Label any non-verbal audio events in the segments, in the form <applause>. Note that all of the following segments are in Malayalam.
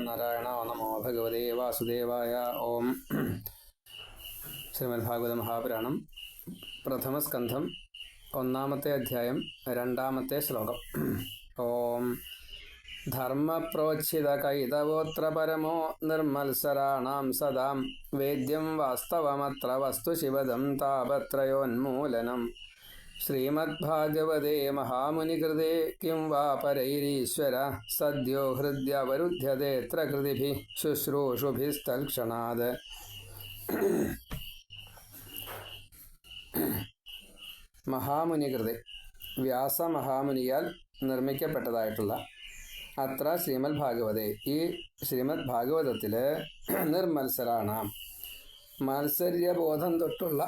നാരായണ നമോ ഭഗവതേ വാസുദേവായ ഓം <clears throat> ശ്രീമദ്ഭാഗവത മഹാപുരാണം പ്രഥമസ്കന്ധം ഒന്നാമത്തെ അധ്യായം രണ്ടാമത്തെ ശ്ലോകം <clears throat> ഓം ധർമ്മപ്രോച്ഛിത കൈതവോത്ര പരമോ നിർമ്മത്സരാണാം സദാം വേദ്യം വാസ്തവമത്ര വസ്തു ശിവദം താപത്രയോന്മൂലനം മഹാമുനികൃതേ കിം വാ പരൈരീശ്വര? സദ്യോ ഹൃദ്യവരുദ്ധ്യതേത്ര കൃതിഭി ശുശ്രൂഷുഭിസ്തൽക്ഷണാത്. മഹാമുനികൃതി വ്യാസമഹാമുനിയാൽ നിർമ്മിക്കപ്പെട്ടതായിട്ടുള്ള അത്ര ശ്രീമദ് ഭാഗവതേ ഈ ശ്രീമദ് ഭാഗവതത്തിൽ നിർമത്സരാണാം. മാത്സര്യബോധം തൊട്ടുള്ള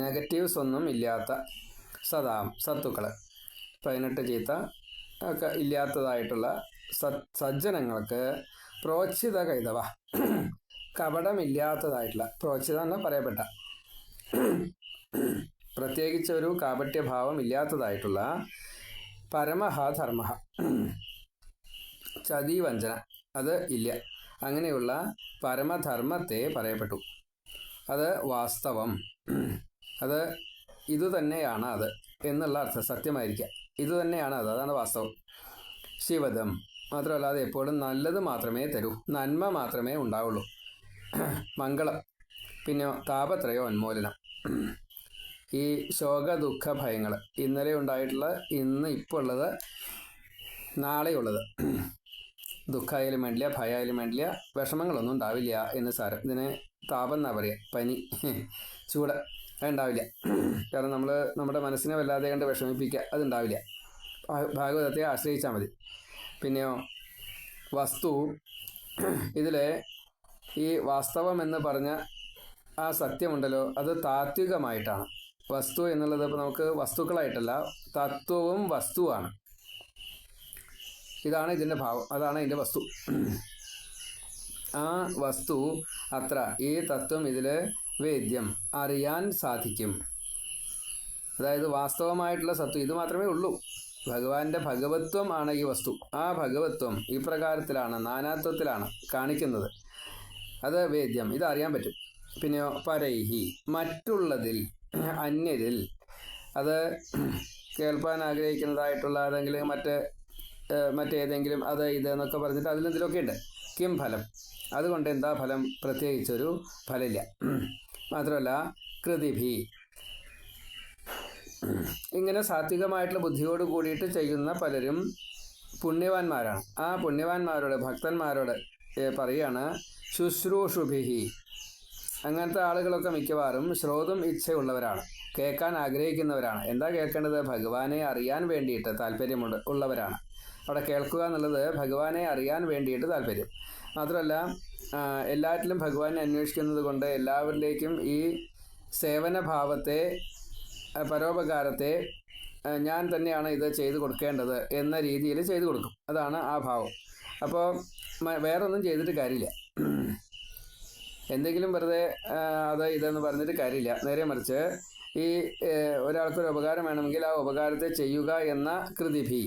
നെഗറ്റീവ്സ് ഒന്നും ഇല്ലാത്ത സദാം സത്തുക്കൾ പതിനെട്ട് ചീത്ത ഒക്കെ ഇല്ലാത്തതായിട്ടുള്ള സജ്ജനങ്ങൾക്ക് പ്രോച്ഛിത കൈതവ. കപടമില്ലാത്തതായിട്ടുള്ള പ്രോച്ഛിത എന്ന് പറയപ്പെട്ട. പ്രത്യേകിച്ച് ഒരു കാപട്യഭാവം ഇല്ലാത്തതായിട്ടുള്ള പരമഹ ധർമ്മ ചതിവഞ്ചന അത് ഇല്ല. അങ്ങനെയുള്ള പരമധർമ്മത്തെ പറയപ്പെട്ടു. അത് വാസ്തവം. അത് ഇതുതന്നെയാണ് അത് എന്നുള്ള അർത്ഥം സത്യമായിരിക്കാം. ഇത് തന്നെയാണ് അത്. അതാണ് വാസ്തവം. ശിവദം. മാത്രമല്ല അത് എപ്പോഴും നല്ലത് മാത്രമേ തരൂ. നന്മ മാത്രമേ ഉണ്ടാവുള്ളൂ. മംഗളം. പിന്നെ താപത്രയോ ഉന്മൂലനം. ഈ ശോക ദുഃഖ ഭയങ്ങൾ ഇന്നലെ ഉണ്ടായിട്ടുള്ള ഇന്ന് ഇപ്പോൾ ഉള്ളത്. നാളെയുള്ളത് ദുഃഖമായാലും വേണ്ടില്ല ഭയമായാലും വേണ്ടില്ല വിഷമങ്ങളൊന്നും ഉണ്ടാവില്ല എന്ന് സാരം. ഇതിനെ താപം എന്നാ പറയുക പനി. ചൂട്. അതുണ്ടാവില്ല കാരണം നമ്മൾ നമ്മുടെ മനസ്സിനെ വല്ലാതെ കണ്ട് വിഷമിപ്പിക്കുക അതുണ്ടാവില്ല. ഭാഗവതത്തെ ആശ്രയിച്ചാൽ മതി. പിന്നെയോ വസ്തു ഇതിലെ ഈ വാസ്തവം എന്ന് പറഞ്ഞ ആ സത്യമുണ്ടല്ലോ അത് താത്വികമായിട്ടാണ്. വസ്തു എന്നുള്ളത് ഇപ്പോൾ നമുക്ക് വസ്തുക്കളായിട്ടല്ല തത്വവും വസ്തുവാണ്. ഇതാണ് ഇതിന്റെ ഭാവം അതാണ് ഇതിന്റെ വസ്തു. ആ വസ്തു അത്ര ഈ തത്വം ഇതിൽ വേദ്യം അറിയാൻ സാധിക്കും. അതായത് വാസ്തവമായിട്ടുള്ള സത്വം. ഇത് മാത്രമേ ഉള്ളൂ. ഭഗവാന്റെ ഭഗവത്വം ആണ് ഈ വസ്തു. ആ ഭഗവത്വം ഇപ്രകാരത്തിലാണ് പ്രകാരത്തിലാണ് നാനാത്വത്തിലാണ് കാണിക്കുന്നത്. അത് വേദ്യം. ഇത് അറിയാൻ പറ്റും. പിന്നെ പരൈഹി. മറ്റുള്ളതിൽ അന്യരിൽ. അത് കേൾപ്പാൻ ആഗ്രഹിക്കുന്നതായിട്ടുള്ള ഏതെങ്കിലും മറ്റ് മറ്റേതെങ്കിലും അത് ഇത് എന്നൊക്കെ പറഞ്ഞിട്ട് അതിലെന്തിലൊക്കെ ഉണ്ട് കിം ഫലം അതുകൊണ്ട് എന്താ ഫലം? പ്രത്യേകിച്ചൊരു ഫലമില്ല. മാത്രമല്ല കൃതിഭി. ഇങ്ങനെ സാത്വികമായിട്ടുള്ള ബുദ്ധിയോട് കൂടിയിട്ട് ചെയ്യുന്ന പലരും പുണ്യവാന്മാരാണ്. ആ പുണ്യവാന്മാരോട് ഭക്തന്മാരോട് പറയാണ് ശുശ്രൂഷുഭിഹി. അങ്ങനത്തെ ആളുകളൊക്കെ മിക്കവാറും ശ്രോതും ഇച്ഛയുള്ളവരാണ്. കേൾക്കാൻ ആഗ്രഹിക്കുന്നവരാണ്. എന്താ കേൾക്കേണ്ടത്? ഭഗവാനെ അറിയാൻ വേണ്ടിയിട്ട് താല്പര്യമുണ്ട് ഉള്ളവരാണ്. അവിടെ കേൾക്കുക എന്നുള്ളത് ഭഗവാനെ അറിയാൻ വേണ്ടിയിട്ട് താല്പര്യം. മാത്രമല്ല എല്ലാറ്റിലും ഭഗവാനെ അന്വേഷിക്കുന്നത് കൊണ്ട് എല്ലാവരിലേക്കും ഈ സേവനഭാവത്തെ പരോപകാരത്തെ ഞാൻ തന്നെയാണ് ഇത് ചെയ്തു കൊടുക്കേണ്ടത് എന്ന രീതിയിൽ ചെയ്തു കൊടുക്കും. അതാണ് ആ ഭാവം. അപ്പോൾ വേറൊന്നും ചെയ്തിട്ട് കാര്യമില്ല. എന്തെങ്കിലും വെറുതെ അത് ഇതെന്ന് പറഞ്ഞിട്ട് കാര്യമില്ല. നേരെ മറിച്ച് ഈ ഒരാൾക്കൊരു ഉപകാരം വേണമെങ്കിൽ ആ ഉപകാരത്തെ ചെയ്യുക എന്ന കൃതിഭി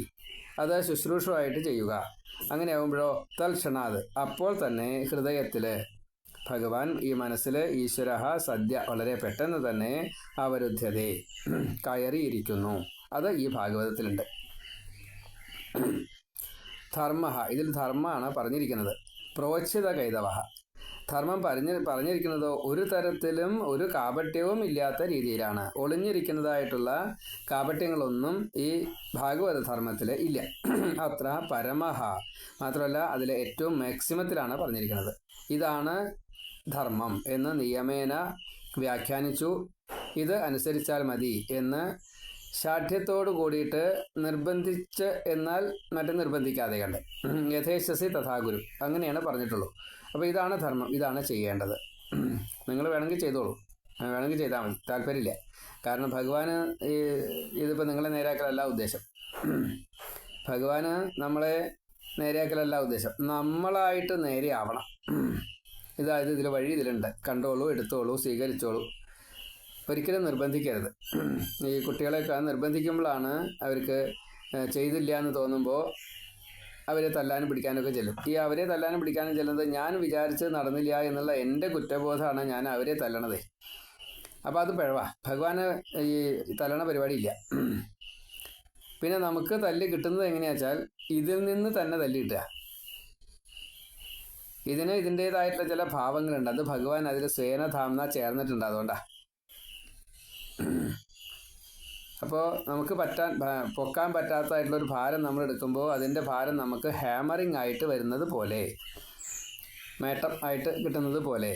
അത് ശുശ്രൂഷമായിട്ട് ചെയ്യുക. അങ്ങനെ ആകുമ്പോഴോ തൽക്ഷണാത്. അപ്പോൾ തന്നെ ഹൃദയത്തിൽ ഭഗവാൻ ഈ മനസ്സിൽ ഈശ്വരഹ സദ്യ വളരെ പെട്ടെന്ന് തന്നെ അവരുദ്ധ്യതേ കയറിയിരിക്കുന്നു. അത് ഈ ഭാഗവതത്തിലുണ്ട്. ധർമ്മ ഇതിൽ ധർമ്മമാണ് പറഞ്ഞിരിക്കുന്നത്. പ്രോച്ഛിത കൈതവ ധർമ്മം പറഞ്ഞ പറഞ്ഞിരിക്കുന്നത് ഒരു തരത്തിലും ഒരു കാപട്യവും ഇല്ലാത്ത രീതിയിലാണ്. ഒളിഞ്ഞിരിക്കുന്നതായിട്ടുള്ള കാപട്യങ്ങളൊന്നും ഈ ഭാഗവത ധർമ്മത്തിൽ ഇല്ല. <clears throat> അത്ര പരമഹ. മാത്രമല്ല അതിലെ ഏറ്റവും മാക്സിമത്തിലാണ് പറഞ്ഞിരിക്കുന്നത്. ഇതാണ് ധർമ്മം എന്ന് നിയമേന വ്യാഖ്യാനിച്ചു. ഇത് അനുസരിച്ചാൽ മതി എന്ന് ശാഠ്യത്തോടു കൂടിയിട്ട് നിർബന്ധിച്ച് എന്നാൽ മറ്റേ നിർബന്ധിക്കാതെ കണ്ട് യഥേശസി തഥാഗുരു. അങ്ങനെയാണ് പറഞ്ഞിട്ടുള്ളൂ. അപ്പോൾ ഇതാണ് ധർമ്മം. ഇതാണ് ചെയ്യേണ്ടത്. <clears throat> നിങ്ങൾ വേണമെങ്കിൽ ചെയ്തോളൂ. വേണമെങ്കിൽ ചെയ്താൽ മതി. താല്പര്യമില്ല. കാരണം ഭഗവാന് ഇതിപ്പോൾ നിങ്ങളെ നേരാക്കലല്ല ഉദ്ദേശം. <clears throat> ഭഗവാന് നമ്മളെ നേരെയാക്കലല്ല ഉദ്ദേശം. നമ്മളായിട്ട് നേരെ ആവണം. <clears throat> ഇതായത് ഇതിൽ വഴി ഇതിലുണ്ട്. കണ്ടോളൂ എടുത്തോളൂ സ്വീകരിച്ചോളൂ. ഒരിക്കലും നിർബന്ധിക്കരുത്. ഈ കുട്ടികളെയൊക്കെ നിർബന്ധിക്കുമ്പോഴാണ് അവർക്ക് ചെയ്തില്ല എന്ന് തോന്നുമ്പോൾ അവരെ തല്ലാനും പിടിക്കാനൊക്കെ ചെല്ലും. ഈ അവരെ തല്ലാനും പിടിക്കാനും ചെല്ലുന്നത് ഞാൻ വിചാരിച്ചത് നടന്നില്ല എന്നുള്ള എന്റെ കുറ്റബോധമാണ് ഞാൻ അവരെ തല്ലണത്. അപ്പോൾ അത് പിഴവാ. ഭഗവാന് ഈ തല്ലണ പരിപാടിയില്ല. പിന്നെ നമുക്ക് തല്ല് കിട്ടുന്നത് എങ്ങനെയാച്ചാൽ ഇതിൽ നിന്ന് തന്നെ തല്ലി കിട്ടുക. ഇതിന് ഇതിന്റെതായിട്ടുള്ള ചില ഭാവങ്ങളുണ്ട്. അത് ഭഗവാൻ അതിൽ സ്വേനധാംന ചേർന്നിട്ടുണ്ട് അതുകൊണ്ടാ. അപ്പോൾ നമുക്ക് പറ്റാൻ പൊക്കാൻ പറ്റാത്തതായിട്ടുള്ള ഒരു ഭാരം നമ്മൾ എടുക്കുമ്പോൾ അതിന്റെ ഭാരം നമുക്ക് ഹാമറിങ് ആയിട്ട് വരുന്നത് പോലെ മേട്ടം ആയിട്ട് കിട്ടുന്നത് പോലെ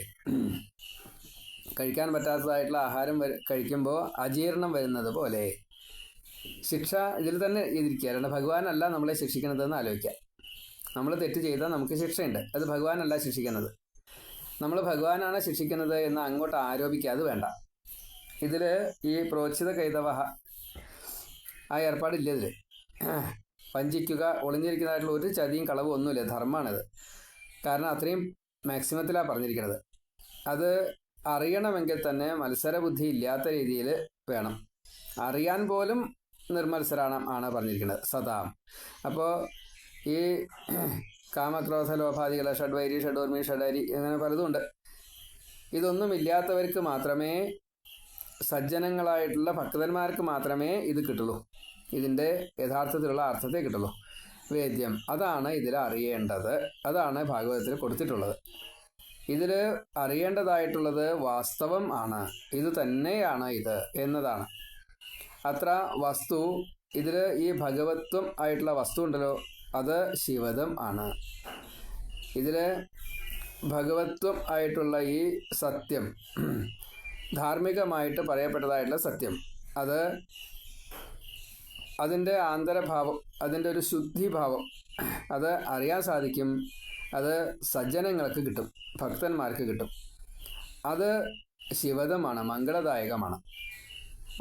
കഴിക്കാൻ പറ്റാത്തതായിട്ടുള്ള ആഹാരം കഴിക്കുമ്പോൾ അജീർണം വരുന്നത് പോലെ ശിക്ഷ ഇതിൽ തന്നെ ചെയ്തിരിക്കുക അല്ലാണ്ട് ഭഗവാനല്ല നമ്മളെ ശിക്ഷിക്കുന്നതെന്ന് ആലോചിക്കുക. നമ്മൾ തെറ്റ് ചെയ്താൽ നമുക്ക് ശിക്ഷയുണ്ട്. അത് ഭഗവാനല്ല ശിക്ഷിക്കുന്നത്. നമ്മൾ ഭഗവാനാണ് ശിക്ഷിക്കുന്നത് എന്ന് അങ്ങോട്ട് ആരോപിക്കാതെ വേണ്ട. ഇതിൽ ഈ പ്രോച്ചിത കൈതവ ആ ഏർപ്പാടില്ല ഇതിൽ വഞ്ചിക്കുക ഒളിഞ്ഞിരിക്കുന്നതായിട്ടുള്ള ഒരു ചതിയും കളവും ഒന്നുമില്ല. ധർമ്മമാണിത് കാരണം അത്രയും മാക്സിമത്തിലാണ് പറഞ്ഞിരിക്കുന്നത്. അത് അറിയണമെങ്കിൽ തന്നെ മത്സരബുദ്ധി ഇല്ലാത്ത രീതിയിൽ വേണം. അറിയാൻ പോലും നിർമത്സരാണ് ആണ് പറഞ്ഞിരിക്കുന്നത് സദാ. അപ്പോൾ ഈ കാമക്രോധ ലോഭാദികൾ ഷഡ്വൈരി ഷഡോർമി ഷഡരി അങ്ങനെ പലതുമുണ്ട് ഇതൊന്നും ഇല്ലാത്തവർക്ക് മാത്രമേ സജ്ജനങ്ങളായിട്ടുള്ള ഭക്തന്മാർക്ക് മാത്രമേ ഇത് കിട്ടുള്ളൂ. ഇതിന്റെ യഥാർത്ഥത്തിലുള്ള അർത്ഥത്തെ കിട്ടുള്ളൂ. വേദ്യം. അതാണ് ഇതിൽ അറിയേണ്ടത്. അതാണ് ഭാഗവതത്തിൽ കൊടുത്തിട്ടുള്ളത്. ഇതിൽ അറിയേണ്ടതായിട്ടുള്ളത് വാസ്തവം ആണ്. ഇത് തന്നെയാണ് ഇത് എന്നതാണ്. അത്ര വസ്തു ഇതിൽ ഈ ഭഗവത്വം ആയിട്ടുള്ള വസ്തു ഉണ്ടല്ലോ അത് ശിവദം ആണ്. ഇതിൽ ഭഗവത്വം ആയിട്ടുള്ള ഈ സത്യം ധാർമ്മികമായിട്ട് പറയപ്പെട്ടതായിട്ടുള്ള സത്യം. അത് അതിന്റെ ആന്തരഭാവം അതിന്റെ ഒരു ശുദ്ധിഭാവം അത് അറിയാൻ സാധിക്കും അത് സജ്ജനങ്ങൾക്ക് കിട്ടും ഭക്തന്മാർക്ക് കിട്ടും. അത് ശിവദമാണ് മംഗളദായകമാണ്.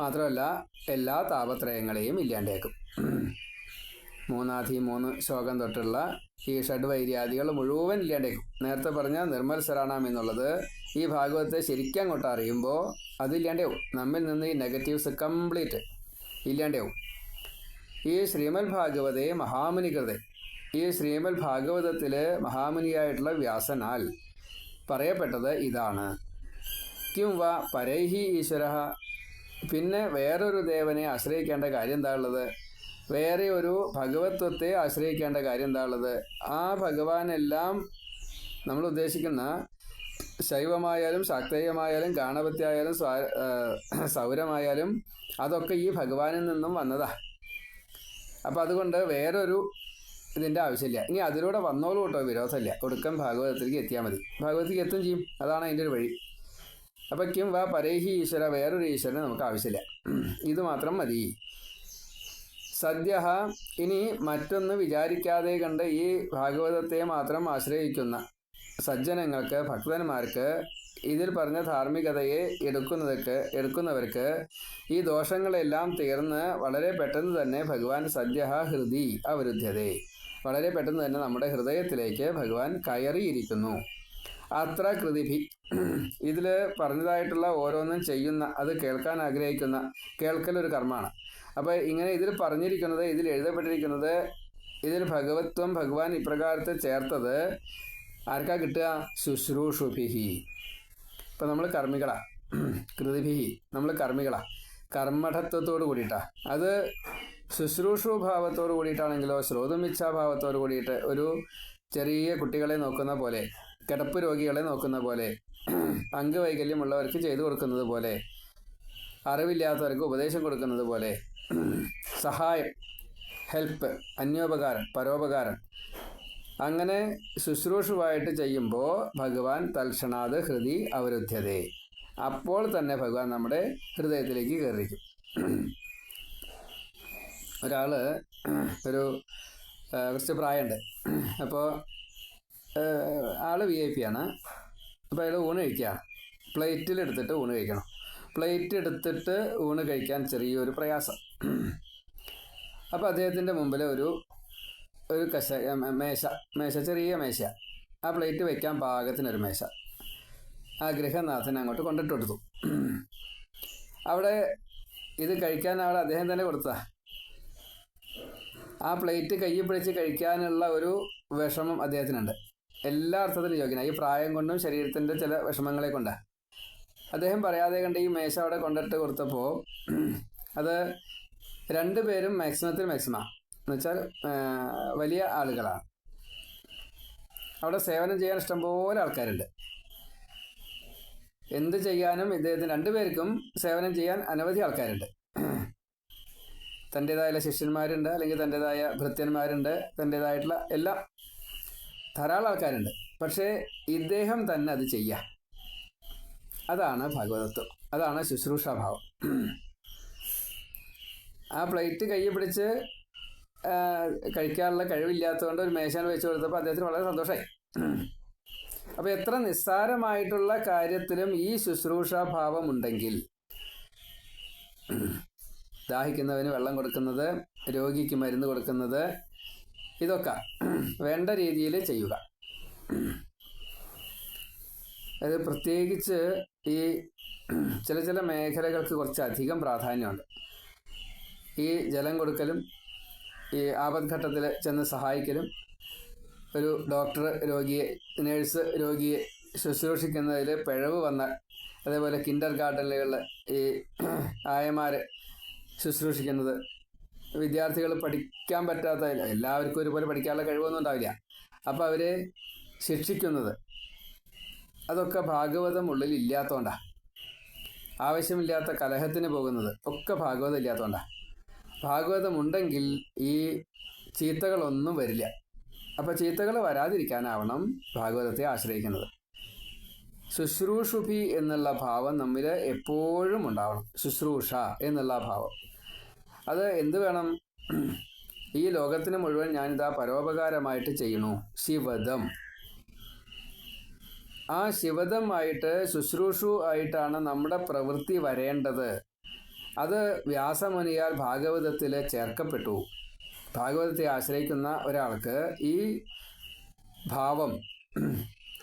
മാത്രമല്ല എല്ലാ താപത്രയങ്ങളെയും ഇല്ലാണ്ടേക്കും. മൂന്നാധി മൂന്ന് ശ്ലോകം തൊട്ടുള്ള ഈ ഷഡ്വൈര്യാദികൾ മുഴുവൻ ഇല്ലാണ്ടേക്കും. നേരത്തെ പറഞ്ഞ നിർമ്മൽ എന്നുള്ളത് ഈ ഭാഗവത്തെ ശരിക്കും അങ്ങോട്ട് അറിയുമ്പോൾ അതില്ലാണ്ടാവും നമ്മിൽ നിന്ന് ഈ നെഗറ്റീവ്സ് കംപ്ലീറ്റ് ഇല്ലാണ്ടാവും. ഈ ശ്രീമൽ ഭാഗവതേ മഹാമുനികൃതെ ഈ ശ്രീമൽ ഭാഗവതത്തിൽ മഹാമുനിയായിട്ടുള്ള വ്യാസനാൽ പറയപ്പെട്ടത് ഇതാണ്. കിം വ പരൈഹി ഈശ്വര. പിന്നെ വേറൊരു ദേവനെ ആശ്രയിക്കേണ്ട കാര്യം എന്താ ഉള്ളത്? വേറെ ഒരു ഭഗവത്വത്തെ ആശ്രയിക്കേണ്ട കാര്യം എന്താ ഉള്ളത്? ആ ഭഗവാനെല്ലാം നമ്മൾ ഉദ്ദേശിക്കുന്ന ശൈവമായാലും ശാക്തേയമായാലും ഗാണപത്യായാലും സ്വാ സൗരമായാലും അതൊക്കെ ഈ ഭഗവാനിൽ നിന്നും വന്നതാ. അപ്പം അതുകൊണ്ട് വേറൊരു ഇതിന്റെ ആവശ്യമില്ല. ഇനി അതിലൂടെ വന്നോളൂ കേട്ടോ വിരോധമില്ല. ഒടുക്കം ഭാഗവതത്തിലേക്ക് എത്തിയാൽ മതി. ഭാഗവതത്തിലേക്ക് എത്തും ചെയ്യും. അതാണ് അതിന്റെ ഒരു വഴി. അപ്പം കിം വാ പരേഹി ഈശ്വര വേറൊരു ഈശ്വരനെ നമുക്ക് ആവശ്യമില്ല. ഇത് മാത്രം മതി. സദ്യ ഇനി മറ്റൊന്ന് വിചാരിക്കാതെ കണ്ട് ഈ ഭാഗവതത്തെ മാത്രം ആശ്രയിക്കുന്ന സജ്ജനങ്ങൾക്ക് ഭക്തന്മാർക്ക് ഇതിൽ പറഞ്ഞ ധാർമ്മികതയെ എടുക്കുന്നതൊക്കെ എടുക്കുന്നവർക്ക് ഈ ദോഷങ്ങളെല്ലാം തീർന്ന് വളരെ പെട്ടെന്ന് തന്നെ ഭഗവാൻ സദ്യ ഹൃദി അവരുദ്ധ്യതേ വളരെ പെട്ടെന്ന് തന്നെ നമ്മുടെ ഹൃദയത്തിലേക്ക് ഭഗവാൻ കയറിയിരിക്കുന്നു. അത്ര കൃതിഭി. ഇതിൽ പറഞ്ഞതായിട്ടുള്ള ഓരോന്നും ചെയ്യുന്ന അത് കേൾക്കാൻ ആഗ്രഹിക്കുന്ന കേൾക്കലൊരു കർമ്മമാണ്. അപ്പോൾ ഇങ്ങനെ ഇതിൽ പറഞ്ഞിരിക്കുന്നത് ഇതിൽ എഴുതപ്പെട്ടിരിക്കുന്നത് ഇതിൽ ഭഗവത്വം ഭഗവാൻ ഇപ്രകാരത്തെ ചേർത്തത് ആർക്കാ കിട്ടുക? ശുശ്രൂഷുഭിഹി. ഇപ്പം നമ്മൾ കർമ്മികളാ. കൃതിഭിഹി. നമ്മൾ കർമ്മികളാ. കർമ്മഠത്വത്തോട് കൂടിയിട്ടാ. അത് ശുശ്രൂഷു ഭാവത്തോട് കൂടിയിട്ടാണെങ്കിലോ ശ്രോതമിച്ഛാഭാവത്തോട് കൂടിയിട്ട് ഒരു ചെറിയ കുട്ടികളെ നോക്കുന്ന പോലെ കിടപ്പ് രോഗികളെ നോക്കുന്ന പോലെ അംഗവൈകല്യമുള്ളവർക്ക് ചെയ്തു കൊടുക്കുന്നത് പോലെ അറിവില്ലാത്തവർക്ക് ഉപദേശം കൊടുക്കുന്നത് പോലെ സഹായം ഹെൽപ്പ് അന്യോപകാരം പരോപകാരം അങ്ങനെ ശുശ്രൂഷുവായിട്ട് ചെയ്യുമ്പോൾ ഭഗവാൻ തൽക്ഷണാത് ഹൃദി അവരുദ്ധ്യതേ അപ്പോൾ തന്നെ ഭഗവാൻ നമ്മുടെ ഹൃദയത്തിലേക്ക് കയറിയിരിക്കും. ഒരാൾ ഒരു കുറച്ച് പ്രായമുണ്ട് അപ്പോൾ ആൾ വി ഐ പി ആണ്. അപ്പോൾ അയാൾ ഊണ് കഴിക്കുകയാണ് പ്ലേറ്റിലെടുത്തിട്ട് ഊണ് കഴിക്കണം. പ്ലേറ്റ് എടുത്തിട്ട് ഊണ് കഴിക്കാൻ ചെറിയൊരു പ്രയാസം. അപ്പോൾ അദ്ദേഹത്തിന്റെ മുമ്പിൽ ഒരു ഒരു കശ മേശ മേശ ചെറിയ മേശ. ആ പ്ലേറ്റ് വയ്ക്കാൻ പാകത്തിനൊരു മേശ. ആ ഗൃഹനാഥൻ അങ്ങോട്ട് കൊണ്ടിട്ട് കൊടുത്തു. അവിടെ ഇത് കഴിക്കാൻ അവിടെ അദ്ദേഹം തന്നെ കൊടുത്ത. ആ പ്ലേറ്റ് കയ്യിൽ പിടിച്ച് കഴിക്കാനുള്ള ഒരു വിഷമം അദ്ദേഹത്തിനുണ്ട്. എല്ലാ അർത്ഥത്തിലും യോഗ്യന. ഈ പ്രായം കൊണ്ടും ശരീരത്തിന്റെ ചില വിഷമങ്ങളെ കൊണ്ടാണ് അദ്ദേഹം പറയാതെ കണ്ട് ഈ മേശ അവിടെ കൊണ്ടിട്ട് കൊടുത്തപ്പോൾ അത് രണ്ടുപേരും മാക്സിമത്തിൽ മാക്സിമ. എന്നുവെച്ചാൽ വലിയ ആളുകളാണ്. അവിടെ സേവനം ചെയ്യാൻ ഇഷ്ടംപോലെ ആൾക്കാരുണ്ട്. എന്ത് ചെയ്യാനും ഇദ്ദേഹത്തിന് രണ്ടുപേർക്കും സേവനം ചെയ്യാൻ അനവധി ആൾക്കാരുണ്ട്. തന്റേതായ ശിഷ്യന്മാരുണ്ട് അല്ലെങ്കിൽ തന്റേതായ ഭൃത്യന്മാരുണ്ട് തന്റേതായിട്ടുള്ള എല്ലാം ധാരാളം ആൾക്കാരുണ്ട്. പക്ഷേ ഇദ്ദേഹം തന്നെ അത് ചെയ്യുക അതാണ് ഭാഗവതത്വം. അതാണ് ശുശ്രൂഷാഭാവം. ആ പ്ലേറ്റ് കൈ പിടിച്ച് കഴിക്കാനുള്ള കഴിവില്ലാത്തതുകൊണ്ട് ഒരു മേശാൻ വെച്ച് കൊടുത്തപ്പോൾ അദ്ദേഹത്തിന് വളരെ സന്തോഷമായി അപ്പോൾ എത്ര നിസ്സാരമായിട്ടുള്ള കാര്യത്തിലും ഈ ശുശ്രൂഷാഭാവം ഉണ്ടെങ്കിൽ ദാഹിക്കുന്നവന് വെള്ളം കൊടുക്കുന്നത് രോഗിക്ക് മരുന്ന് കൊടുക്കുന്നത് ഇതൊക്കെ വേണ്ട രീതിയിൽ ചെയ്യുക. അത് പ്രത്യേകിച്ച് ഈ ചില ചില മേഖലകൾക്ക് കുറച്ചധികം പ്രാധാന്യമുണ്ട്. ഈ ജലം കൊടുക്കലും ഈ ആപത്ഘട്ടത്തിൽ ചെന്ന് സഹായിക്കലും. ഒരു ഡോക്ടർ രോഗിയെ നേഴ്സ് രോഗിയെ ശുശ്രൂഷിക്കുന്നതിൽ പിഴവ് വന്നാൽ അതേപോലെ കിൻഡർ ഗാർഡനുകളിൽ ഈ ആയമാർ ശുശ്രൂഷിക്കുന്നത്. വിദ്യാർത്ഥികൾ പഠിക്കാൻ പറ്റാത്ത എല്ലാവർക്കും ഒരുപോലെ പഠിക്കാനുള്ള കഴിവൊന്നും ഉണ്ടാവില്ല. അപ്പോൾ അവരെ ശിക്ഷിക്കുന്നത്. അതൊക്കെ ഭാഗവതം ഉള്ളിൽ ഇല്ലാത്തതുകൊണ്ടാണ് ആവശ്യമില്ലാത്ത കലഹത്തിന് പോകുന്നത് ഒക്കെ ഭാഗവതം ഇല്ലാത്തതുകൊണ്ടാണ് ഭാഗവതം ഉണ്ടെങ്കിൽ ഈ ചീത്തകളൊന്നും വരില്ല. അപ്പോൾ ചീത്തകൾ വരാതിരിക്കാനാവണം ഭാഗവതത്തെ ആശ്രയിക്കുന്നത്. ശുശ്രൂഷുഭി എന്നുള്ള ഭാവം നമ്മിൽ എപ്പോഴും ഉണ്ടാവണം. ശുശ്രൂഷ എന്നുള്ള ഭാവം. അത് എന്ത് വേണം? ഈ ലോകത്തിന് മുഴുവൻ ഞാനിതാ പരോപകാരമായിട്ട് ചെയ്യണു ശിവദം. ആ ശിവദമായിട്ട് ശുശ്രൂഷു ആയിട്ടാണ് നമ്മുടെ പ്രവൃത്തി വരേണ്ടത്. അത് വ്യാസമുനിയാൽ ഭാഗവതത്തിൽ ചേർക്കപ്പെട്ടു. ഭാഗവതത്തെ ആശ്രയിക്കുന്ന ഒരാൾക്ക് ഈ ഭാവം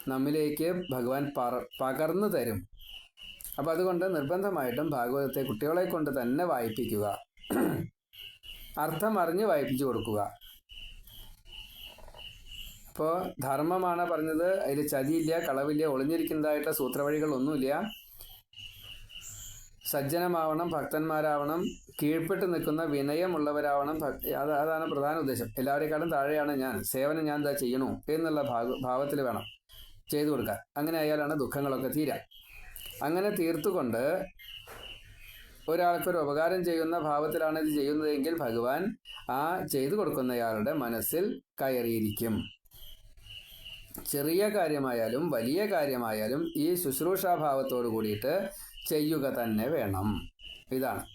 നമ്മിലേക്ക് ഭഗവാൻ പകർന്നു തരും. അപ്പം അതുകൊണ്ട് നിർബന്ധമായിട്ടും ഭാഗവതത്തെ കുട്ടികളെ കൊണ്ട് തന്നെ വായിപ്പിക്കുക. അർത്ഥം അറിഞ്ഞ് വായിപ്പിച്ചു കൊടുക്കുക. അപ്പോൾ ധർമ്മമാണ് പറഞ്ഞത്. അതിൽ ചതിയില്ല കളവില്ല ഒളിഞ്ഞിരിക്കുന്നതായിട്ടുള്ള സൂത്രവഴികളൊന്നുമില്ല. സജ്ജനമാവണം ഭക്തന്മാരാവണം കീഴ്പ്പെട്ട് നിൽക്കുന്ന വിനയമുള്ളവരാവണം അത് അതാണ് പ്രധാന ഉദ്ദേശം. എല്ലാവരെക്കാളും താഴെയാണ് ഞാൻ. സേവനം ഞാൻ എന്താ ചെയ്യണോ എന്നുള്ള ഭാഗ ഭാവത്തിൽ വേണം ചെയ്തു കൊടുക്കാൻ. അങ്ങനെ ആയാലാണ് ദുഃഖങ്ങളൊക്കെ തീരാ. അങ്ങനെ തീർത്തുകൊണ്ട് ഒരാൾക്കൊരു ഉപകാരം ചെയ്യുന്ന ഭാവത്തിലാണ് ഇത് ചെയ്യുന്നതെങ്കിൽ ഭഗവാൻ ആ ചെയ്തു കൊടുക്കുന്നയാളുടെ മനസ്സിൽ കയറിയിരിക്കും. ചെറിയ കാര്യമായാലും വലിയ കാര്യമായാലും ഈ ശുശ്രൂഷാഭാവത്തോട് കൂടിയിട്ട് ചെയ്യുക തന്നെ വേണം. ഇതാണ്.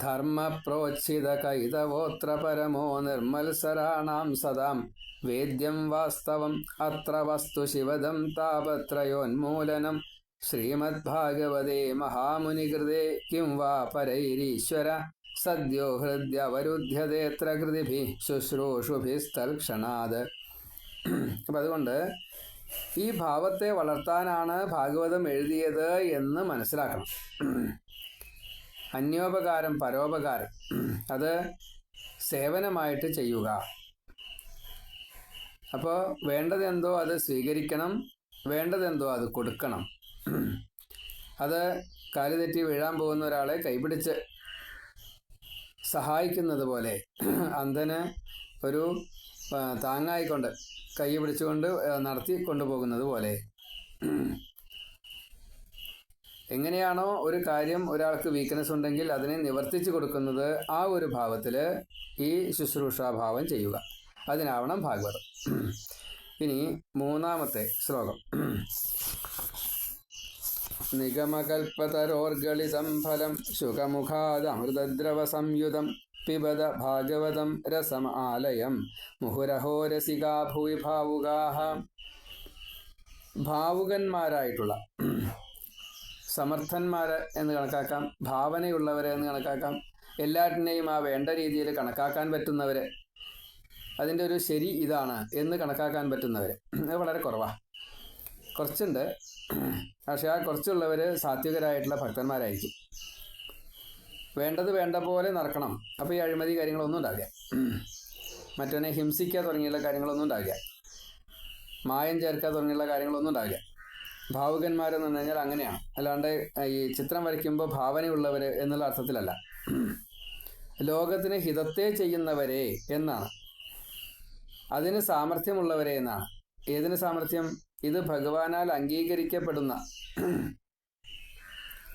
ധർമ്മപ്രോച്ഛിത കൈതവോത്ര പരമോ നിർമ്മത്സരാണാം സദാം. വേദ്യം വാസ്തവം അത്ര വസ്തു ശിവദം താപത്രയോന്മൂലനം. ശ്രീമദ്ഭാഗവതേ മഹാമുനികൃതേ കിം വാ പരൈരീശ്വര. സദ്യോ ഹൃദ്യവരുദ്ധ്യതേത്ര കൃതിഭി ശുശ്രൂഷുഭിസ്തൽക്ഷണാത്. അപ്പം അതുകൊണ്ട് ഈ ഭാവത്തെ വളർത്താനാണ് ഭാഗവതം എഴുതിയത് എന്ന് മനസ്സിലാക്കണം. അന്യോപകാരം പരോപകാരം അത് സേവനമായിട്ട് ചെയ്യുക. അപ്പോൾ വേണ്ടതെന്തോ അത് സ്വീകരിക്കണം വേണ്ടതെന്തോ അത് കൊടുക്കണം. അത് കാലുതെറ്റി വീഴാൻ പോകുന്ന ഒരാളെ കൈപിടിച്ച് സഹായിക്കുന്നത് പോലെ അന്ധന് ഒരു താങ്ങായിക്കൊണ്ട് കൈ പിടിച്ചുകൊണ്ട് നടത്തി കൊണ്ടുപോകുന്നത് പോലെ. എങ്ങനെയാണോ ഒരു കാര്യം ഒരാൾക്ക് വീക്ക്നെസ് ഉണ്ടെങ്കിൽ അതിനെ നിവർത്തിച്ചു കൊടുക്കുന്നത് ആ ഒരു ഭാവത്തിൽ ഈ ശുശ്രൂഷാഭാവം ചെയ്യുക. അതിനാവണം ഭാഗവതം. ഇനി മൂന്നാമത്തെ ശ്ലോകം. നിഗമകൽപ്പതരോർഗളിതം ഫലം ശുഖമുഖാദമൃതദ്രവ സംയുതം പിബത ഭാഗവതം രസം ആലയം. മുഹുരഹോ രസികാ ഭൂവി ഭാവുകാഹ. ഭാവുകന്മാരായിട്ടുള്ള <clears throat> സമർത്ഥന്മാർ എന്ന് കണക്കാക്കാം ഭാവനയുള്ളവരെ എന്ന് കണക്കാക്കാം എല്ലാറ്റിനെയും ആ വേണ്ട രീതിയിൽ കണക്കാക്കാൻ പറ്റുന്നവർ അതിന്റെ ഒരു ശരി ഇതാണ് എന്ന് കണക്കാക്കാൻ പറ്റുന്നവർ <clears throat> അത് വളരെ കുറവാണ് കുറച്ചുണ്ട്. <clears throat> പക്ഷെ ആ കുറച്ചുള്ളവർ സാത്വികരായിട്ടുള്ള ഭക്തന്മാരായിരിക്കും. വേണ്ടത് വേണ്ട പോലെ നടക്കണം. അപ്പോൾ ഈ അഴിമതി കാര്യങ്ങളൊന്നും ഉണ്ടാകുക മറ്റവനെ ഹിംസിക്കുക തുടങ്ങിയുള്ള കാര്യങ്ങളൊന്നും ഉണ്ടാകുക മായം ചേർക്കുക തുടങ്ങിയുള്ള കാര്യങ്ങളൊന്നും ഉണ്ടാകുക ഭാവുകന്മാരെന്ന് പറഞ്ഞാൽ അങ്ങനെയാണ്. അല്ലാണ്ട് ഈ ചിത്രം വരയ്ക്കുമ്പോൾ ഭാവനയുള്ളവർ എന്നുള്ള അർത്ഥത്തിലല്ല. ലോകത്തിന് ഹിതത്തെ ചെയ്യുന്നവരെ എന്നാണ്. അതിന് സാമർഥ്യമുള്ളവരെ എന്നാണ്. ഏതിന് സാമർഥ്യം? ഇത് ഭഗവാനാൽ അംഗീകരിക്കപ്പെടുന്ന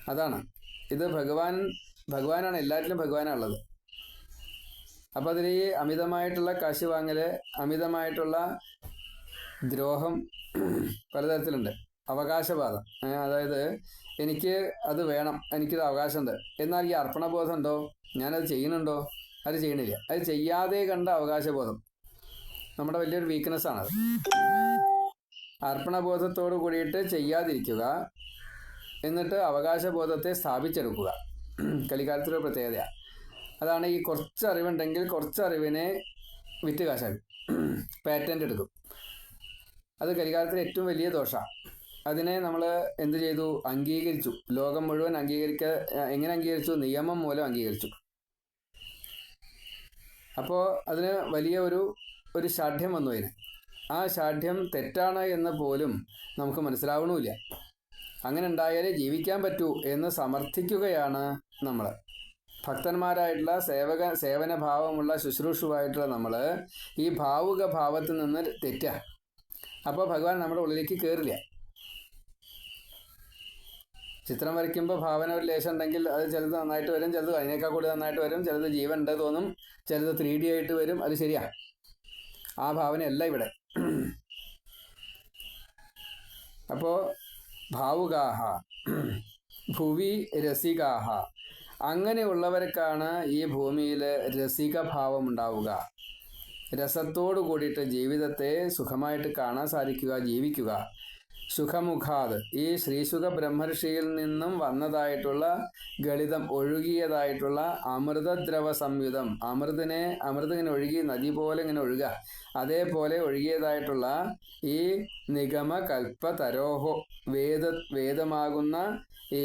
അതാണ്. ഇത് ഭഗവാൻ ഭഗവാനാണ് എല്ലാറ്റിലും ഭഗവാനാണുള്ളത്. അപ്പോൾ അതിൽ ഈ അമിതമായിട്ടുള്ള കാശ് വാങ്ങൽ അമിതമായിട്ടുള്ള ദ്രോഹം പലതരത്തിലുണ്ട്. അവകാശവാദം. അതായത് എനിക്ക് അത് വേണം എനിക്കത് അവകാശമുണ്ട്. എന്നാൽ ഈ അർപ്പണബോധം ഉണ്ടോ ഞാനത് ചെയ്യുന്നുണ്ടോ? അത് ചെയ്യണില്ല അത് ചെയ്യാതെ കണ്ട അവകാശബോധം. നമ്മുടെ വലിയൊരു വീക്ക്നെസ് ആണ് അർപ്പണബോധത്തോട് കൂടിയിട്ട് ചെയ്യാതിരിക്കുക എന്നിട്ട് അവകാശബോധത്തെ സ്ഥാപിച്ചെടുക്കുക. കലികാലത്തിലൊരു പ്രത്യേകതയാണ് അതാണ് ഈ കുറച്ച് അറിവുണ്ടെങ്കിൽ കുറച്ച് അറിവിനെ വിറ്റ് കാശാക്കും പാറ്റന്റ് എടുക്കും. അത് കരികാലത്തിലെ ഏറ്റവും വലിയ ദോഷമാണ് അതിനെ നമ്മൾ എന്ത് ചെയ്തു? അംഗീകരിച്ചു. ലോകം മുഴുവൻ അംഗീകരിക്ക എങ്ങനെ അംഗീകരിച്ചു? നിയമം മൂലം അംഗീകരിച്ചു. അപ്പോൾ അതിന് വലിയ ഒരു ഒരു ഷാഠ്യം വന്നു അതിന്. ആ ഷാഠ്യം തെറ്റാണ് എന്ന് പോലും നമുക്ക് മനസ്സിലാവണമില്ല അങ്ങനെ ഉണ്ടായാലേ ജീവിക്കാൻ പറ്റൂ എന്ന് സമർത്ഥിക്കുകയാണ് നമ്മൾ ഭക്തന്മാരായിട്ടുള്ള സേവക സേവന ഭാവമുള്ള ശുശ്രൂഷുവായിട്ടുള്ള നമ്മൾ ഈ ഭാവുക ഭാവത്തിൽ നിന്ന് തെറ്റ. അപ്പോൾ ഭഗവാൻ നമ്മുടെ ഉള്ളിലേക്ക് കയറില്ല ചിത്രം വരയ്ക്കുമ്പോൾ ഭാവന ഒരു ലേശം ഉണ്ടെങ്കിൽ അത് ചിലത് നന്നായിട്ട് വരും ചിലത് അതിനേക്കാൾ കൂടി നന്നായിട്ട് വരും ചിലത് ജീവൻ ഉണ്ട് തോന്നും ചിലത് ത്രീ ഡി ആയിട്ട് വരും അത് ശരിയാണ് ആ ഭാവനയല്ല ഇവിടെ. അപ്പോൾ ഭാവുകാഹ. ഭുവി രസികാഹ. അങ്ങനെയുള്ളവർക്കാണ് ഈ ഭൂമിയിൽ രസികഭാവം ഉണ്ടാവുക രസത്തോടു കൂടിയിട്ട് ജീവിതത്തെ സുഖമായിട്ട് കാണാൻ സാധിക്കുക ജീവിക്കുക. സുഖമുഖാത്. ഈ ശ്രീസുഖ ബ്രഹ്മർഷിയിൽ നിന്നും വന്നതായിട്ടുള്ള ഗളിതം ഒഴുകിയതായിട്ടുള്ള അമൃതദ്രവ സംയുതം അമൃതിനെ അമൃത് ഇങ്ങനെ ഒഴുകി നദി പോലെ ഇങ്ങനെ ഒഴുകുക അതേപോലെ ഒഴുകിയതായിട്ടുള്ള ഈ നിഗമ കൽപ്പ തരോഹോ വേദ വേദമാകുന്ന ഈ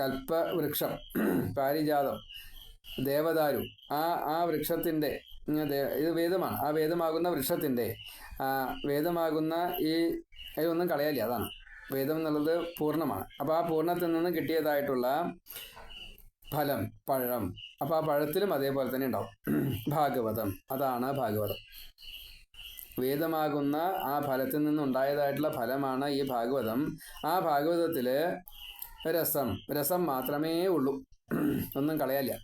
കൽപ്പവൃക്ഷം പാരിജാതം ദേവദാരു ആ ആ വൃക്ഷത്തിന്റെ ഇത് വേദമാണ്. ആ വേദമാകുന്ന വൃക്ഷത്തിന്റെ വേദമാകുന്ന ഈ ഇതൊന്നും കളയല്ല അതാണ്. വേദം എന്നുള്ളത് പൂർണമാണ്. അപ്പോൾ ആ പൂർണത്തിൽ നിന്ന് കിട്ടിയതായിട്ടുള്ള ഫലം പഴം അപ്പോൾ ആ പഴത്തിലും അതേപോലെ തന്നെ ഉണ്ടാവും. ഭാഗവതം അതാണ് ഭാഗവതം. വേദമാകുന്ന ആ ഫലത്തിൽ നിന്നുണ്ടായതായിട്ടുള്ള ഫലമാണ് ഈ ഭാഗവതം. ആ ഭാഗവതത്തിൽ രസം രസം മാത്രമേ ഉള്ളൂ. ഒന്നും കളയാല്ല.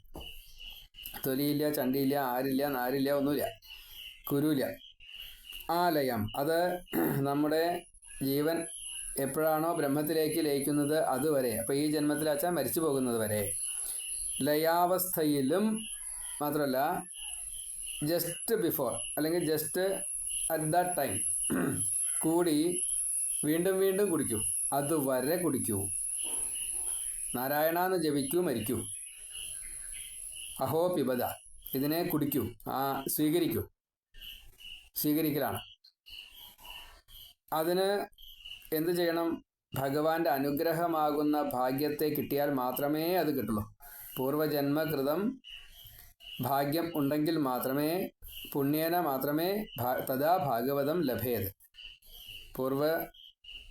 തൊലിയില്ല ചണ്ടിയില്ല ആരില്ല നാരില്ല ഒന്നുമില്ല. കുരുവില്ല. ആലയം. അത് <clears throat> നമ്മുടെ ജീവൻ എപ്പോഴാണോ ബ്രഹ്മത്തിലേക്ക് ലയിക്കുന്നത് അതുവരെ. അപ്പോൾ ഈ ജന്മത്തിൽ അച്ഛൻ മരിച്ചു പോകുന്നത് വരെ. ലയാവസ്ഥയിലും മാത്രമല്ല ജസ്റ്റ് ബിഫോർ അല്ലെങ്കിൽ ജസ്റ്റ് അറ്റ് ദ ടൈം കൂടി വീണ്ടും വീണ്ടും കുടിക്കൂ. അതുവരെ കുടിക്കൂ. നാരായണ എന്ന് ജപിക്കൂ മരിക്കൂ. അഹോ പിബത ഇതിനെ കുടിക്കൂ. ആ സ്വീകരിക്കൂ. സ്വീകരിക്കലാണ്. അതിന് എന്ത് ചെയ്യണം? ഭഗവാന്റെ അനുഗ്രഹമാകുന്ന ഭാഗ്യത്തെ കിട്ടിയാൽ മാത്രമേ അത് കിട്ടുള്ളൂ. പൂർവജന്മകൃതം ഭാഗ്യം ഉണ്ടെങ്കിൽ മാത്രമേ പുണ്യേന മാത്രമേ തഥാ ഭാഗവതം ലഭേത്. പൂർവ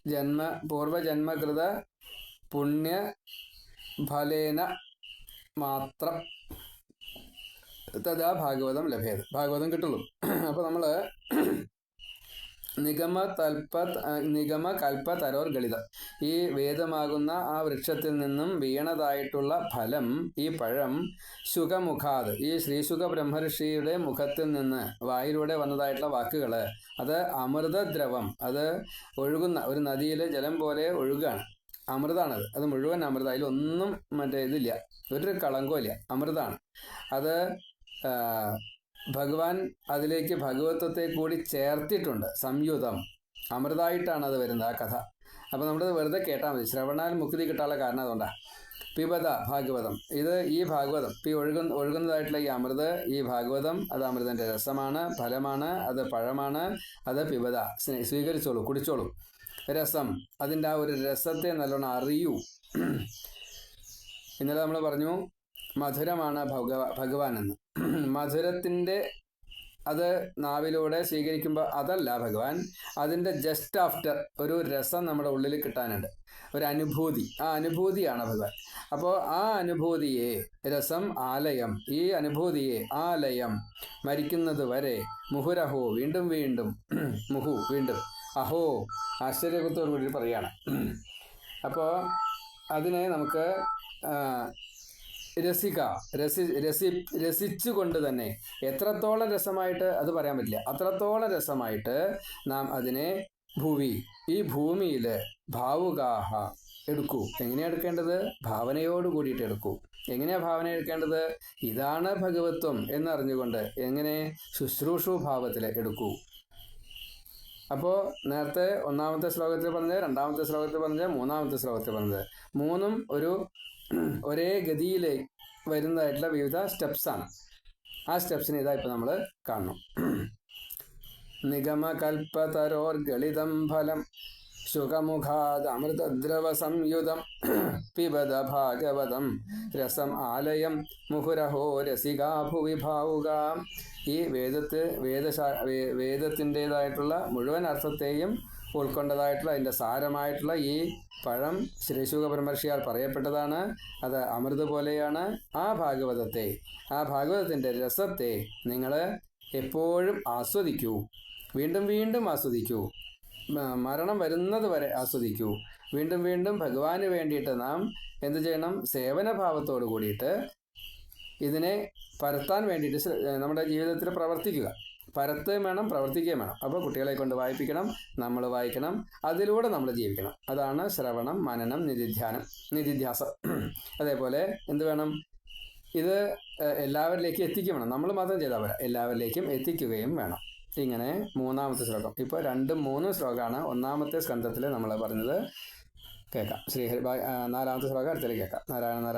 ജന്മ പൂർവജന്മകൃത പുണ്യ ഫലേന മാത്രം തഥാ ഭാഗവതം ലഭ്യത് ഭാഗവതം കിട്ടുള്ളൂ. <clears throat> അപ്പോൾ നമ്മൾ <clears throat> നിഗമ തൽപ്പ നിഗമ കൽപ്പ തരോർ ഗളിതം. ഈ വേദമാകുന്ന ആ വൃക്ഷത്തിൽ നിന്നും വീണതായിട്ടുള്ള ഫലം ഈ പഴം ശുഖമുഖാത് ഈ ശ്രീശുഖ ബ്രഹ്മർഷിയുടെ മുഖത്തിൽ നിന്ന് വായിലൂടെ വന്നതായിട്ടുള്ള വാക്കുകൾ അത് അമൃതദ്രവം. അത് ഒഴുകുന്ന ഒരു നദിയിലെ ജലം പോലെ ഒഴുകാണ്. അമൃതാണത്. അത് മുഴുവൻ അമൃത. അതിലൊന്നും മറ്റേ ഇതില്ല. ഒരു കളങ്കമില്ല അമൃതാണ്. അത് ഭഗവാൻ അതിലേക്ക് ഭഗവത്വത്തെ കൂടി ചേർത്തിട്ടുണ്ട്. സംയുതം. അമൃതായിട്ടാണ് അത് വരുന്നത് ആ കഥ. അപ്പോൾ നമ്മൾ വെറുതെ കേട്ടാൽ മതി. ശ്രവണാൽ മുക്തി കിട്ടാനുള്ള കാരണം അതുകൊണ്ടാണ് പിബത ഭാഗവതം. ഇത് ഈ ഭാഗവതം. ഈ ഒഴുകുന്ന ഒഴുകുന്നതായിട്ടുള്ള ഈ അമൃത് ഈ ഭാഗവതം അത് അമൃതന്റെ രസമാണ് ഫലമാണ് അത് പഴമാണ് അത് പിബത സ്വീകരിച്ചോളൂ കുടിച്ചോളൂ. രസം. അതിന്റെ ആ ഒരു രസത്തെ നല്ലോണം അറിയൂ. ഇന്നലെ നമ്മൾ പറഞ്ഞു മധുരമാണ് ഭഗവ ഭഗവാൻ എന്ന് <clears throat> മധുരത്തിന്റെ അത് നാവിലൂടെ സ്വീകരിക്കുമ്പോൾ അതല്ല ഭഗവാൻ. അതിന്റെ ജസ്റ്റ് ആഫ്റ്റർ ഒരു രസം നമ്മുടെ ഉള്ളിൽ കിട്ടാനുണ്ട്. ഒരു അനുഭൂതി. ആ അനുഭൂതിയാണ് ഭഗവാൻ. അപ്പോൾ ആ അനുഭൂതിയെ രസം ആലയം ഈ അനുഭൂതിയെ ആലയം മരിക്കുന്നത് വരെ മുഹുരഹോ വീണ്ടും വീണ്ടും <clears throat> മുഹു വീണ്ടും അഹോ ആശ്ചര്യത്തോടു കൂടി പറയുകയാണ്. <clears throat> അപ്പോൾ അതിനെ നമുക്ക് രസിക രസി രസി രസിച്ചുകൊണ്ട് തന്നെ എത്രത്തോളം രസമായിട്ട് അത് പറയാൻ പറ്റില്ല. അത്രത്തോളം രസമായിട്ട് നാം അതിനെ ഭൂവി ഈ ഭൂമിയിൽ ഭാവുകാഹ എടുക്കൂ. എങ്ങനെയാ എടുക്കേണ്ടത്? ഭാവനയോട് കൂടിയിട്ട് എടുക്കൂ. എങ്ങനെയാ ഭാവന എടുക്കേണ്ടത്? ഇതാണ് ഭഗവത്വം എന്നറിഞ്ഞുകൊണ്ട് എങ്ങനെ ശുശ്രൂഷു ഭാവത്തിൽ എടുക്കൂ. അപ്പോൾ നേരത്തെ ഒന്നാമത്തെ ശ്ലോകത്തിൽ പറഞ്ഞത് രണ്ടാമത്തെ ശ്ലോകത്തിൽ പറഞ്ഞത് മൂന്നാമത്തെ ശ്ലോകത്തിൽ പറഞ്ഞത്. മൂന്നും ഒരു ഒരേ ഗതിയിൽ വരുന്നതായിട്ടുള്ള വിവിധ സ്റ്റെപ്സാണ് ആ സ്റ്റെപ്സിന് ഇതാ ഇപ്പം നമ്മൾ കാണണം. നിഗമകൽപ്പതരോർഗളിതം ഫലം ശുഖമുഖാദമൃതദ്രവ സംയുതം പിബത ഭാഗവതം രസം ആലയം മുഹുരഹോ രസികാ ഭുവി ഈ വേദത്ത് വേദശാ വേദത്തിന്റെതായിട്ടുള്ള മുഴുവൻ അർത്ഥത്തെയും ഉൾക്കൊണ്ടതായിട്ടുള്ള അതിന്റെ സാരമായിട്ടുള്ള ഈ പഴം ശ്രീശുഖ പരമർഷിയാൽ പറയപ്പെട്ടതാണ്. അത് അമൃത് പോലെയാണ്. ആ ഭാഗവതത്തെ ആ ഭാഗവതത്തിന്റെ രസത്തെ നിങ്ങൾ എപ്പോഴും ആസ്വദിക്കൂ. വീണ്ടും വീണ്ടും ആസ്വദിക്കൂ. മരണം വരുന്നത് വരെ ആസ്വദിക്കൂ. വീണ്ടും വീണ്ടും ഭഗവാന് വേണ്ടിയിട്ട് നാം എന്ത് ചെയ്യണം? സേവനഭാവത്തോട് കൂടിയിട്ട് ഇതിനെ പരത്താൻ വേണ്ടിയിട്ട് നമ്മുടെ ജീവിതത്തിൽ പ്രവർത്തിക്കുക. പരത്തുകയും വേണം പ്രവർത്തിക്കുകയും വേണം. അപ്പോൾ കുട്ടികളെ കൊണ്ട് വായിപ്പിക്കണം നമ്മൾ വായിക്കണം അതിലൂടെ നമ്മൾ ജീവിക്കണം. അതാണ് ശ്രവണം മനനം നിധിധ്യാനം നിധിധ്യാസം. <clears throat> അതേപോലെ എന്ത് വേണം? ഇത് എല്ലാവരിലേക്കും എത്തിക്കുകയും വേണം. നമ്മൾ മാത്രം ചെയ്താൽ പോരാ. എല്ലാവരിലേക്കും എത്തിക്കുകയും വേണം. ഇങ്ങനെ മൂന്നാമത്തെ ശ്ലോകം. ഇപ്പോൾ രണ്ടും മൂന്നും ശ്ലോകമാണ്. ഒന്നാമത്തെ സ്കന്ധത്തിൽ നമ്മൾ പറഞ്ഞത് കേൾക്കാം. ശ്രീഹരി നാലാമത്തെ ശ്ലോകം അടുത്തേക്ക് കേൾക്കാം. നാരായണ നാരായണ